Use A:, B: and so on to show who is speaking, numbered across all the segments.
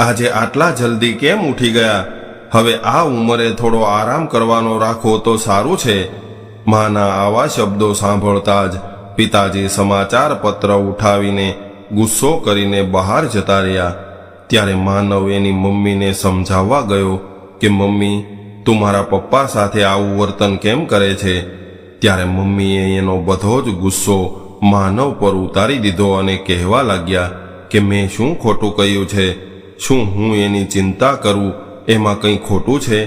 A: આજે આટલા જલ્દી કેમ ઉઠી ગયા? હવે આ ઉંમરે થોડો આરામ કરવાનો રાખો તો સારું છે. માના આવા શબ્દો સાંભળતા જ પિતાજી સમાચાર પત્ર ઉઠાવીને ગુસ્સો કરીને બહાર જતા રહ્યા. ત્યારે માનવ એની મમ્મીને સમજાવવા ગયો કે, મમ્મી, તું મારા પપ્પા સાથે આવું વર્તન કેમ કરે છે? ત્યારે મમ્મીએ એનો બધો જ ગુસ્સો માનવ પર ઉતારી દીધો અને કહેવા લાગ્યા કે, મેં શું ખોટું કહ્યું છે? શું હું એની ચિંતા કરું, એમાં કંઈ ખોટું છે?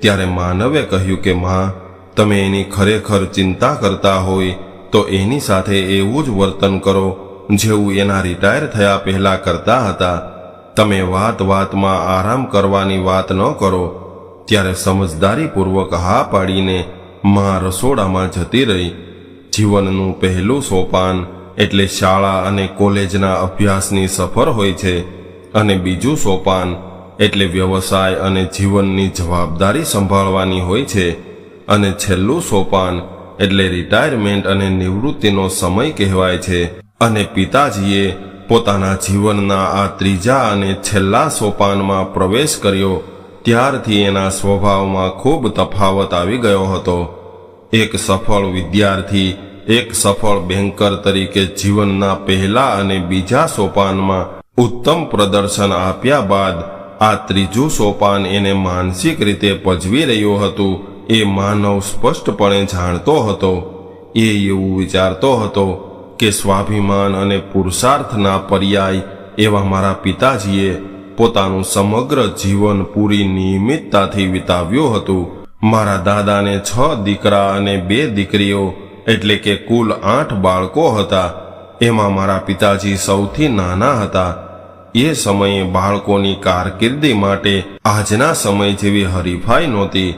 A: ત્યારે માનવે કહ્યું કે, માં, તમે એની ખરેખર ચિંતા કરતા હોય, તો એની સાથે એવું જ વર્તન કરો, જેવું એના રિટાયર થયા પહેલા કરતા હતા. તમે વાત વાતમાં આરામ કરવાની વાત ન કરો. ત્યારે સમજદારીપૂર્વક હા પાડીને માં રસોડામાં જતી રહી. જીવનનું પહેલું સોપાન એટલે શાળા અને કોલેજના અભ્યાસની સફર હોય છે. અને બીજું સોપાન, એટલે વ્યવસાય અને જીવનની જવાબદારી સંભાળવાની હોય છે. અને છેલ્લું સોપાન, એટલે રિટાયરમેન્ટ અને નિવૃત્તિનો સમય કહેવાય છે. અને પિતાજીએ પોતાના જીવનના આ ત્રીજા અને છેલ્લા સોપાનમાં પ્રવેશ કર્યો, ત્યારથી એના સ્વભાવમાં ખૂબ તફાવત આવી ગયો હતો. એક સફળ વિદ્યાર્થી, એક સફળ બેન્કર તરીકે જીવનના પહેલા અને બીજા સોપાનમાં ઉત્તમ પ્રદર્શન આપ્યા બાદ આ ત્રીજું સોપાન એને માનસિક રીતે પજવી રહ્યું હતું. એ માનવ સ્પષ્ટપણે જાણતો હતો. એ એવું વિચારતો હતો કે સ્વાભિમાન અને પુરુષાર્થના પર્યાય એવા મારા પિતાજીએ પોતાનું સમગ્ર જીવન પૂરી નિયમિતતાથી વિતાવ્યું હતું. મારા દાદાને છ દીકરા અને બે દીકરીઓ એટલે કે કુલ આઠ બાળકો હતા. એમાં મારા પિતાજી સૌથી નાના હતા. એ સમયે બાળકોની કારકિર્દી માટે આજના સમય જેવી હરીફાઈ નહોતી.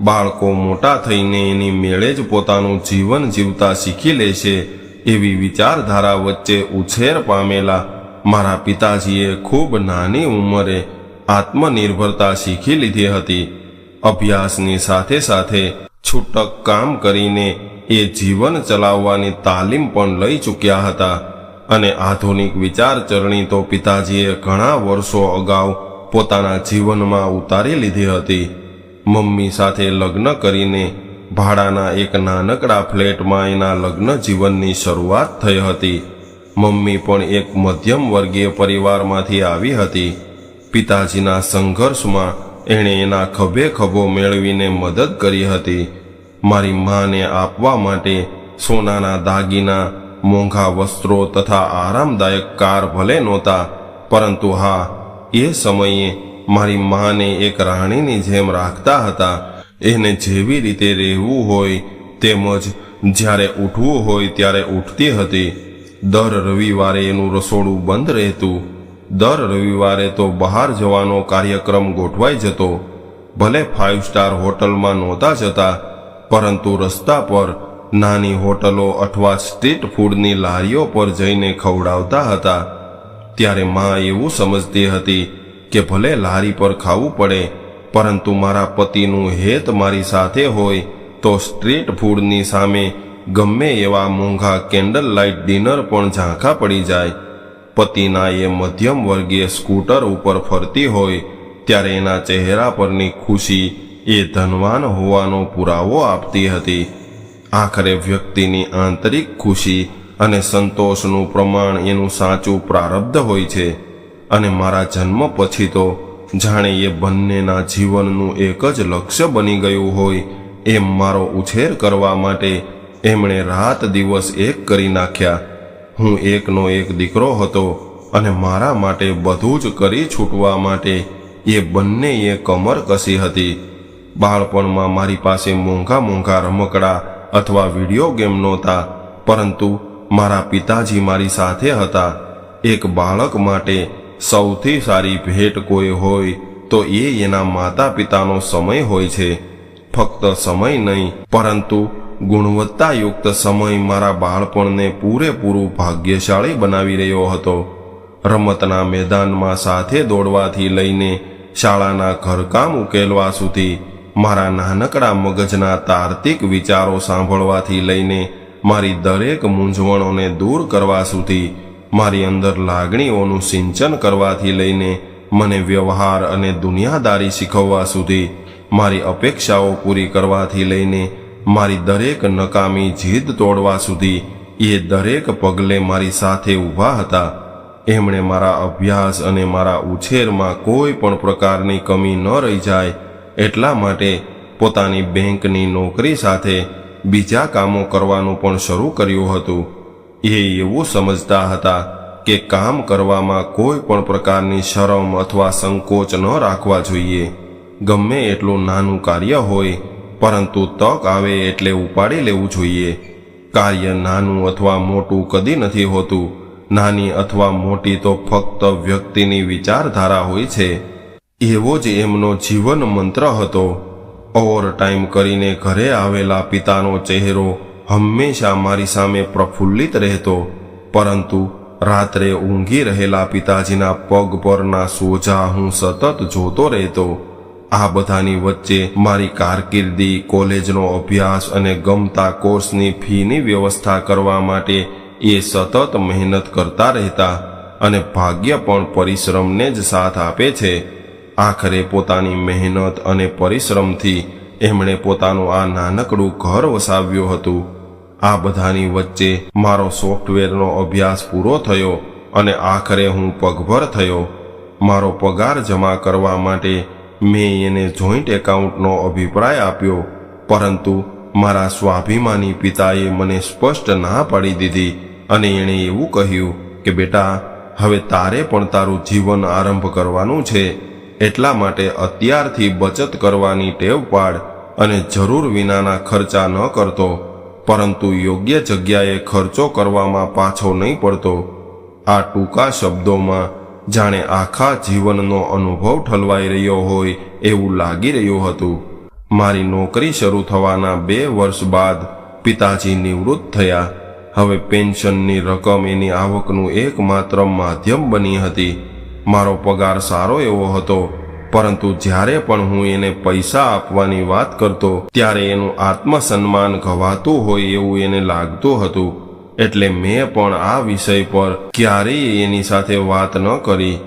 A: બાળકો મોટા થઈને એની મેળે જ પોતાનું જીવન જીવતા શીખી લેશે એવી વિચારધારા વચ્ચે ઉછેર પામેલા મારા પિતાજીએ ખૂબ નાની ઉંમરે આત્મનિર્ભરતા શીખી લીધી હતી. અભ્યાસની સાથે સાથે છૂટક કામ કરીને એ જીવન ચલાવવાની તાલીમ પણ લઈ ચૂક્યા હતા અને આધુનિક વિચારચરણી તો પિતાજીએ ઘણા વર્ષો અગાઉ પોતાના જીવનમાં ઉતારી લીધી હતી. મમ્મી સાથે લગ્ન કરીને ભાડાના એક નાનકડા ફ્લેટમાં એના લગ્ન જીવનની શરૂઆત થઈ હતી. મમ્મી પણ એક મધ્યમ વર્ગીય પરિવારમાંથી આવી હતી. પિતાજીના સંઘર્ષમાં એણે એના ખભે ખભો મેળવીને મદદ કરી હતી. મારી માને આપવા માટે સોનાના દાગીના, મોંઘા વસ્ત્રો તથા આરામદાયક કાર ભલે નહોતા, પરંતુ હા, એ સમયે મારી માને એક રાણીની જેમ રાખતા હતા. એને જેવી રીતે રહેવું હોય તેમજ જ્યારે ઉઠવું હોય ત્યારે ઉઠતી હતી. દર રવિવારે એનું રસોડું બંધ રહેતું. દર રવિવારે તો બહાર જવાનો કાર્યક્રમ ગોઠવાઈ જતો, ભલે ફાઇવ સ્ટાર હોટલમાં નહોતા જતા, પરંતુ રસ્તા પર નાની હોટલો અથવા સ્ટ્રીટ ફૂડની લારીઓ પર જઈને ખવડાવતા હતા. ત્યારે માં એવું સમજતી હતી કે ભલે લારી પર ખાવું પડે, પરંતુ મારા પતિનું હેત મારી સાથે હોય તો સ્ટ્રીટ ફૂડની સામે ગમે એવા મોંઘા કેન્ડલ લાઇટ ડિનર પણ ઝાંખા પડી જાય. પતિના એ મધ્યમ વર્ગીય સ્કૂટર ઉપર ફરતી હોય, ત્યારે એના ચહેરા પરની ખુશી એ ધનવાન હોવાનો પુરાવો આપતી હતી. આખરે વ્યક્તિની આંતરિક ખુશી અને સંતોષનું પ્રમાણ એનું સાચું પ્રારબ્ધ હોય છે. અને મારા જન્મ પછી તો જાણે એ બંનેના જીવનનું એક જ લક્ષ્ય બની ગયું હોય, એમ મારો ઉછેર કરવા માટે એમણે રાત દિવસ એક કરી નાખ્યા. હું એકનો એક દીકરો હતો અને મારા માટે બધું જ કરી છૂટવા માટે એ બંનેએ કમર કસી હતી. બાળપણમાં મારી પાસે મોંઘા મોંઘા રમકડા અથવા વીડિયો ગેમ નહોતા, પરંતુ મારા પિતાજી મારી સાથે હતા. એક બાળક માટે સૌથી સારી ભેટ કોઈ હોય તો એ એના માતા પિતાનો સમય હોય છે. ફક્ત સમય નહીં, પરંતુ ગુણવત્તાયુક્ત સમય મારા બાળપણને પૂરેપૂરું ભાગ્યશાળી બનાવી રહ્યો હતો. રમતના મેદાનમાં સાથે દોડવાથી લઈને શાળાના ઘરકામ ઉકેલવા સુધી મારા નાનકડા મગજના તાર્તિક વિચારો સાંભળવાથી લઈને મારી દરેક મૂંઝવણોને દૂર કરવા સુધી મારી અંદર લાગણીઓનું સિંચન કરવાથી લઈને મને વ્યવહાર અને દુનિયાદારી શીખવવા સુધી મારી અપેક્ષાઓ પૂરી કરવાથી લઈને મારી દરેક નકામી જીદ તોડવા સુધી એ દરેક પગલે મારી સાથે ઊભા હતા. એમણે મારા અભ્યાસ અને મારા ઉછેરમાં કોઈ પણ પ્રકારની કમી ન રહી જાય એટલા માટે પોતાની બેંકની નોકરી સાથે બીજા કામો કરવાનું પણ શરૂ કર્યું હતું. એ એવું સમજતા હતા કે કામ કરવામાં કોઈ પણ પ્રકારની શરમ અથવા સંકોચ ન રાખવા જોઈએ. ગમે એટલું નાનું કાર્ય હોય પરંતુ તક આવે એટલે ઉપાડી લેવું જોઈએ. કાર્ય નાનું અથવા મોટું કદી નથી હોતું. નાની અથવા મોટી તો ફક્ત વ્યક્તિની વિચારધારા હોય છે. એવો જ એમનો જીવન મંત્ર હતો. ઓવર ટાઈમ કરીને ઘરે આવેલા પિતાનો ચહેરો હંમેશા મારી સામે પ્રફુલ્લિત રહેતો. પરંતુ રાત્રે ઊંઘી રહેલા પિતાજીના પગ પરના સોજા હું સતત જોતો રહેતો. આ બધાની વચ્ચે મારી કારકિર્દી, કોલેજનો અભ્યાસ અને ગમતા કોર્સની ફીની વ્યવસ્થા કરવા માટે એ સતત મહેનત કરતા રહેતા અને ભાગ્ય પણ પરિશ્રમને જ સાથ આપે છે. આખરે પોતાની મહેનત અને પરિશ્રમથી એમણે પોતાનું આ નાનકડું ઘર વસાવ્યું હતું. આ બધાની વચ્ચે મારો સોફ્ટવેરનો અભ્યાસ પૂરો થયો અને આખરે હું પગભર થયો. મારો પગાર જમા કરવા માટે મેં એને જોઈન્ટ એકાઉન્ટનો અભિપ્રાય આપ્યો, પરંતુ મારા સ્વાભિમાની પિતાએ મને સ્પષ્ટ ના પાડી દીધી અને એણે એવું કહ્યું કે, બેટા, હવે તારે પણ તારું જીવન આરંભ કરવાનું છે. એટલા માટે અત્યારથી બચત કરવાની ટેવ પાડ અને જરૂર વિનાના ખર્ચા ન કરતો, પરંતુ યોગ્ય જગ્યાએ ખર્ચો કરવામાં પાછો નહીં પડતો. આ ટૂંકા શબ્દોમાં જાણે આખા જીવનનો અનુભવ ઠલવાઈ રહ્યો હોય એવું લાગી રહ્યું હતું. મારી નોકરી શરૂ થવાના બે વર્ષ બાદ પિતાજી નિવૃત્ત થયા. હવે પેન્શનની રકમ એની આવકનું એકમાત્ર માધ્યમ બની હતી. મારો પગાર સારો એવો હતો, પરંતુ જ્યારે પણ હું એને પૈસા આપવાની વાત કરતો, ત્યારે એનું આત્મસન્માન ઘવાતું હોય એવું એને લાગતું હતું. એટલે મેં પણ આ વિષય પર ક્યારેય એની સાથે વાત ન કરી.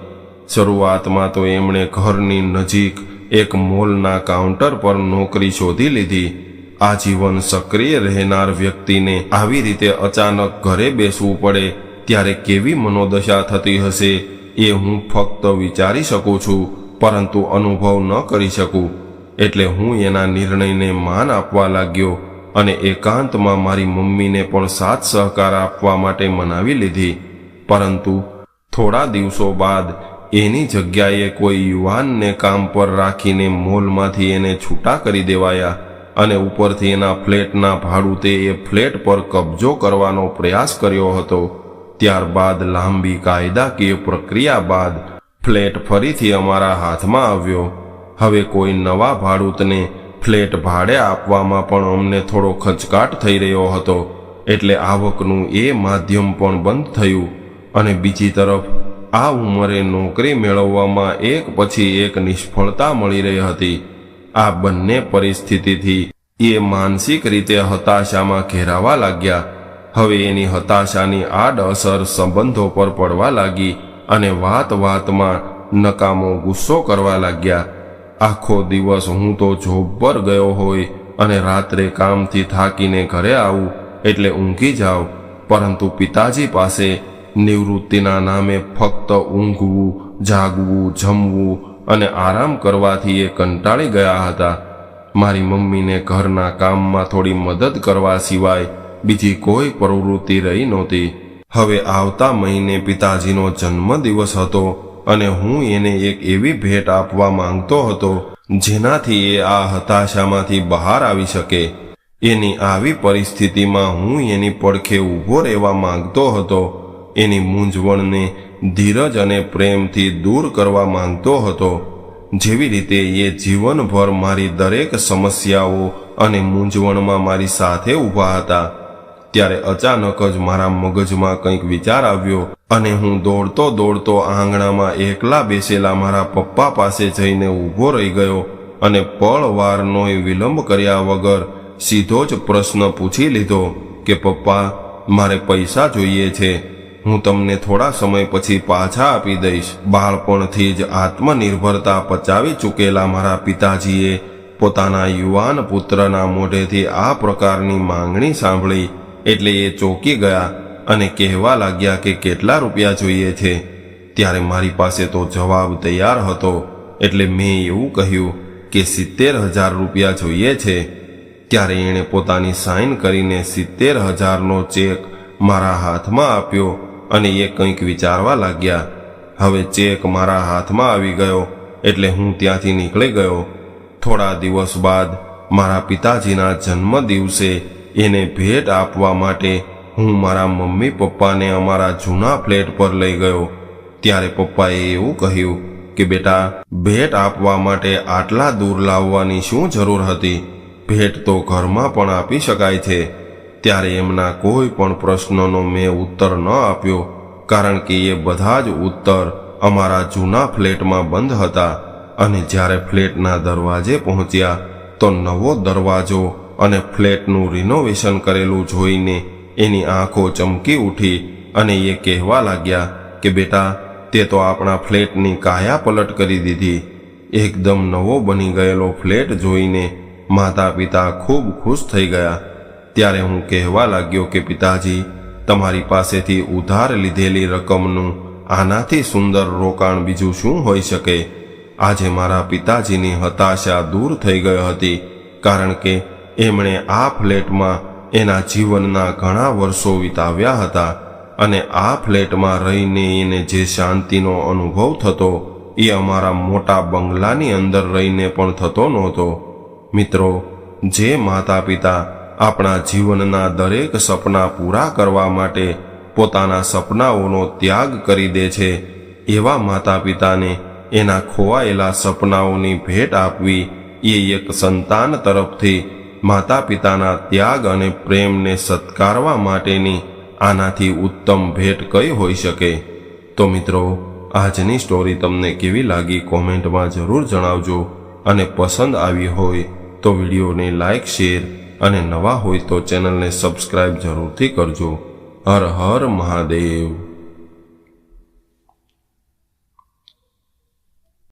A: શરૂઆતમાં તો એમણે ઘરની નજીક એક મોલના કાઉન્ટર પર નોકરી શોધી લીધી. આજીવન સક્રિય રહેનાર વ્યક્તિને આવી રીતે અચાનક ઘરે બેસવું પડે, ત્યારે કેવી મનોદશા થતી હશે એ હું ફક્ત વિચારી શકું છું, પરંતુ અનુભવ ન કરી શકું. એટલે હું એના નિર્ણયને માન આપવા લાગ્યો. અને એકાંતમાં મારી મમ્મીને પણ સાથ સહકાર આપવા માટે મનાવી લીધી. પરંતુ થોડા દિવસો બાદ એની જગ્યાએ કોઈ યુવાનને કામ પર રાખીને મોલમાંથી એને છૂટા કરી દેવાયા અને ઉપરથી એના ફ્લેટના ભાડુતે એ ફ્લેટ પર કબજો કરવાનો પ્રયાસ કર્યો હતો. ત્યારબાદ લાંબી કાયદાકીય પ્રક્રિયા બાદ ફ્લેટ ફરીથી અમારા હાથમાં આવ્યો. હવે કોઈ નવા ભાડૂતને ફ્લેટ ભાડે આપવામાં પણ અમને થોડો ખચકાટ થઈ રહ્યો હતો. એટલે આવકનું એ માધ્યમ પણ બંધ થયું અને બીજી તરફ આ ઉંમરે નોકરી મેળવવામાં એક પછી એક નિષ્ફળતા મળી રહી હતી. આ બંને પરિસ્થિતિથી એ માનસિક રીતે હતાશામાં ઘેરાવા લાગ્યા. હવે એની હતાશાની આડ અસર સંબંધો પર પડવા લાગી અને વાત વાતમાં નકામો ગુસ્સો કરવા લાગ્યા. આખો દિવસ હું તો જોબ પર ગયો હોય અને રાત્રે કામથી થાકીને ઘરે આવું એટલે ઊંઘી જાઉં પરંતુ પિતાજી પાસે નિવૃત્તિના નામે ફક્ત ઊંઘવું, જાગવું, જમવું અને આરામ કરવાથી એ કંટાળી ગયા હતા. મારી મમ્મીને ઘરના કામમાં થોડી મદદ કરવા સિવાય બીજી કોઈ પ્રવૃત્તિ રહી નહોતી. હવે આવતા મહિને પિતાજીનો જન્મદિવસ હતો અને હું એને એક એવી ભેટ આપવા માંગતો હતો, જેનાથી એ આ હતાશામાંથી બહાર આવી શકે. એની આવી પરિસ્થિતિમાં હું એની પડખે ઊભો રહેવા માંગતો હતો. એની મૂંઝવણને ધીરજ અને પ્રેમથી દૂર કરવા માંગતો હતો. જેવી રીતે એ જીવનભર મારી દરેક સમસ્યાઓ અને મૂંઝવણમાં મારી સાથે ઊભા હતા. ત્યારે અચાનક જ મારા મગજમાં કંઈક વિચાર આવ્યો અને હું દોડતો દોડતો આંગણામાં એકલા બેસેલા મારા પપ્પા પાસે જઈને ઊભો રહી ગયો અને પળવારનોય વિલંબ કર્યા વગર સીધો જ પ્રશ્ન પૂછી લીધો કે, પપ્પા, મારે પૈસા જોઈએ છે. હું તમને થોડા સમય પછી પાછા આપી દઈશ. બાળપણથી જ આત્મનિર્ભરતા પચાવી ચૂકેલા મારા પિતાજીએ પોતાના યુવાન પુત્રના મોઢેથી આ પ્રકારની માંગણી સાંભળી એટલે એ ચોંકી ગયા અને કહેવા લાગ્યા કે કેટલા રૂપિયા જોઈએ છે? ત્યારે મારી પાસે તો જવાબ તૈયાર હતો, એટલે મેં એવું કહ્યું કે સિત્તેર હજાર રૂપિયા જોઈએ છે. ત્યારે એણે પોતાની સાઇન કરીને સિત્તેર હજારનો ચેક મારા હાથમાં આપ્યો અને એ કંઈક વિચારવા લાગ્યા. હવે ચેક મારા હાથમાં આવી ગયો, એટલે હું ત્યાંથી નીકળી ગયો. થોડા દિવસ બાદ મારા પિતાજીના જન્મ દિવસે એને ભેટ આપવા માટે હું મારા મમ્મી પપ્પાને અમારા જૂના ફ્લેટ પર લઈ ગયો. ત્યારે પપ્પાએ એવું કહ્યું કે, બેટા, ભેટ આપવા માટે આટલા દૂર લાવવાની શું જરૂર હતી? ભેટ તો ઘરમાં પણ આપી શકાય છે. ત્યારે એમના કોઈ પણ પ્રશ્નનો મેં ઉત્તર ન આપ્યો, કારણ કે એ બધા જ ઉત્તર અમારા જૂના ફ્લેટમાં બંધ હતા. અને જ્યારે ફ્લેટના દરવાજે પહોંચ્યા, તો નવો દરવાજો અને ફ્લેટનું રિનોવેશન કરેલું જોઈને એની આંખો ચમકી ઉઠી અને એ કહેવા લાગ્યા કે, બેટા, તે તો આપણા ફ્લેટની કાયા પલટ કરી દીધી. એકદમ નવો બની ગયેલો ફ્લેટ જોઈને માતા પિતા ખૂબ ખુશ થઈ ગયા. ત્યારે હું કહેવા લાગ્યો કે, પિતાજી, તમારી પાસેથી ઉધાર લીધેલી રકમનું આનાથી સુંદર રોકાણ બીજું શું હોઈ શકે? આજે મારા પિતાજીની હતાશા દૂર થઈ ગઈ હતી, કારણ કે એમણે આ ફ્લેટમાં એના જીવનના ઘણા વર્ષો વિતાવ્યા હતા અને આ ફ્લેટમાં રહીને એને જે શાંતિનો અનુભવ થતો, એ અમારા મોટા બંગલાની અંદર રહીને પણ થતો નહોતો. મિત્રો, જે માતા પિતા આપણા જીવનના દરેક સપના પૂરા કરવા માટે પોતાના સપનાઓનો ત્યાગ કરી દે છે, એવા માતા પિતાને એના ખોવાયેલા સપનાઓની ભેટ આપવી એ એક સંતાન તરફથી માતા પિતાના ત્યાગ અને પ્રેમને સત્કારવા માટેની આનાથી ઉત્તમ ભેટ કઈ હોઈ શકે? તો મિત્રો, આજની સ્ટોરી તમને કેવી લાગી કોમેન્ટમાં જરૂર જણાવજો અને પસંદ આવી હોય તો વિડીયોને લાઇક શેર અને નવા હોય તો ચેનલને સબસ્ક્રાઇબ જરૂરથી કરજો. હર હર મહાદેવ.